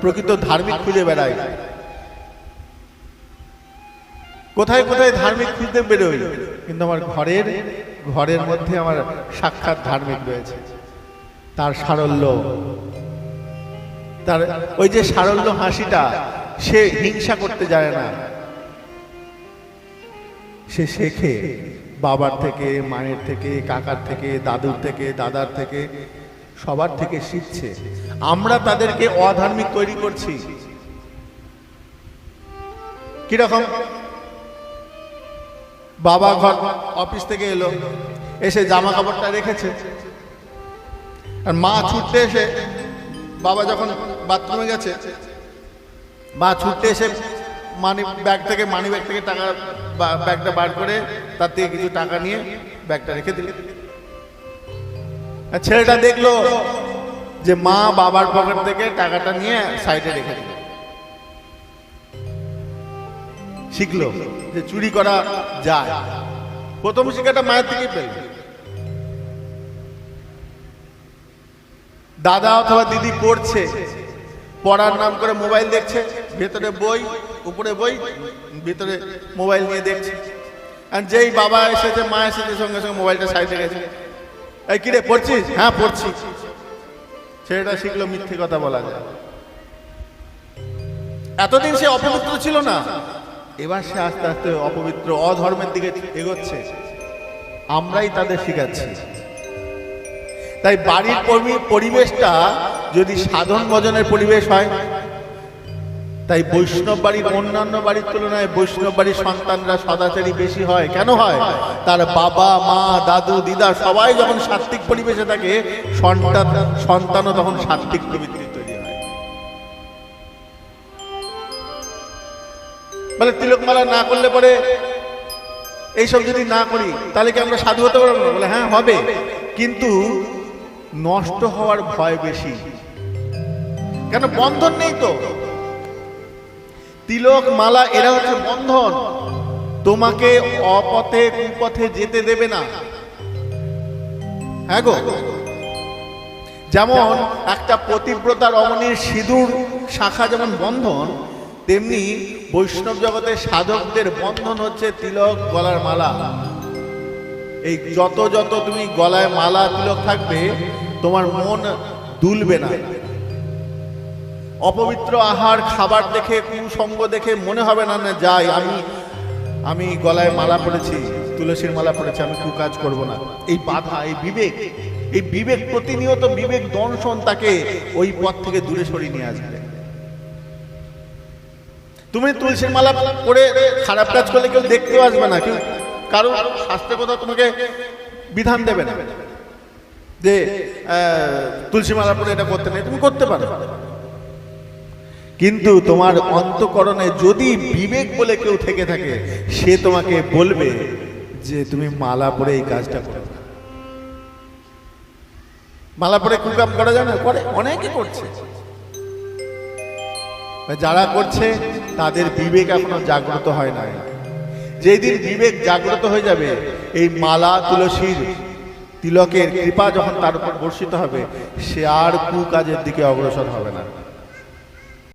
প্রকৃত ধার্মিক খুঁজে বেড়াই কোথায় কোথায় ধার্মিক খুঁজতে বেরোই? কিন্তু আমার ঘরের ঘরের মধ্যে আমার সাক্ষাৎ ধার্মিক রয়েছে। তার সারল্য। তার ওই যে সারল্য হাসিটা, সে হিংসা করতে যায় না। সে শেখে বাবার থেকে, মায়ের থেকে, কাকার থেকে, দাদুর থেকে, দাদার থেকে। সবার থেকে শিখছে। আমরা তাদেরকে অধার্মিক তৈরি করছি। কীরকম? বাবা ঘর অফিস থেকে এলো, এসে জামা কাপড়টা রেখেছে। আর মা ছুটতে এসে, বাবা যখন বাথরুমে গেছে, মা ছুটতে এসে মানি ব্যাগ থেকে, মানি ব্যাগ থেকে টাকা ব্যাগটা বার করে তার থেকে কিছু টাকা নিয়ে ব্যাগটা রেখে দিলে। ছেলেটা দেখল যে মা বাবার পকেট থেকে টাকাটা নিয়ে সাইডে রেখে দিল। শিখলো যে চুরি করা যায়। প্রথম শিক্ষাটা মায়ের থেকেই পেল। দাদা অথবা দিদি পড়ছে, পড়ার নাম করে মোবাইল দেখছে, ভেতরে বই, উপরে বই, ভেতরে মোবাইল নিয়ে দেখছে। আর যেই বাবা এসেছে, মা এসেছে, সঙ্গে সঙ্গে মোবাইলটা সাইডে গেছে এই কিরে পড়ছিস? হ্যাঁ পড়ছি। ছেলেটা শিখলো মিথ্যে কথা বলা। যায় এতদিন সে অপবিত্র ছিল না। এবার সে আস্তে আস্তে অপবিত্র, অধর্মের দিকে এগোচ্ছে। আমরাই তাদের শিখাচ্ছি। তাই বাড়ির পরি- পরিবেশটা যদি সাধন ভজনের পরিবেশ হয় তাই বৈষ্ণব বাড়ির অন্যান্য বাড়ির তুলনায় বৈষ্ণব বাড়ির সন্তানরা সদাচারী বেশি হয়। কেন হয়? তার বাবা, মা, দাদু, দিদা সবাই যখন সাত্বিক পরিবেশে থাকে, সন্তান, সন্তানও তখন সাত্বিক প্রবৃত্তি তৈরি হয়। মানে তিলকমালা না করলে পরে এইসব যদি না করি, তাহলে কি আমরা সাধু হতে পারব? না বলে হ্যাঁ হবে। কিন্তু নষ্ট হওয়ার ভয় বেশি। কেন বন্ধন নেই তো? তিলক মালা, এরা হচ্ছে বন্ধন। তোমাকে অপথে, কুপথে যেতে দেবে না। হ্যাঁ গো? যেমন একটা পতিব্রতা রমণীর সিঁদুর শাখা যেমন বন্ধন, তেমনি বৈষ্ণব জগতের সাধকদের বন্ধন হচ্ছে তিলক গলার মালা। এই যত যত তুমি গলায় মালা, তিলক থাকবে, তোমার মন দুলবে না। অপবিত্র আহার, খাবার দেখে কুসঙ্গ দেখে মনে হবে না না যাই, আমি আমি গলায় মালা পড়েছি তুলসীর মালা পড়েছি আমি কু কাজ করব না। এই বাধা, এই বিবেক এই বিবেক প্রতিনিয়ত বিবেক দর্শন তাকে ওই পথ থেকে দূরে সরিয়ে নিয়ে আসবে। তুমি তুলসীর মালা পরে খারাপ কাজ করলে কেউ দেখতেও আসবে না, কেউ কারও শাস্ত্রে কোথাও তোমাকে বিধান দেবে না। যে তুলসী মালা পরে এটা করতে নেই, তুমি করতে পারো। কিন্তু তোমার অন্তকরণে যদি বিবেক বলে কেউ থেকে থাকে, সে তোমাকে বলবে যে তুমি মালা পরে এই কাজটা করো। মালা পরে কুকাম করা যায় না, করে, অনেকে করছে। যারা করছে, তাদের বিবেক এখনও জাগ্রত হয় না যেই দিন বিবেক জাগ্রত হয়ে যাবে, এই মালা তুলসীর তিলকের কৃপা যখন তার উপর বর্ষিত হবে, সে আর কুকাজের দিকে অগ্রসর হবে না।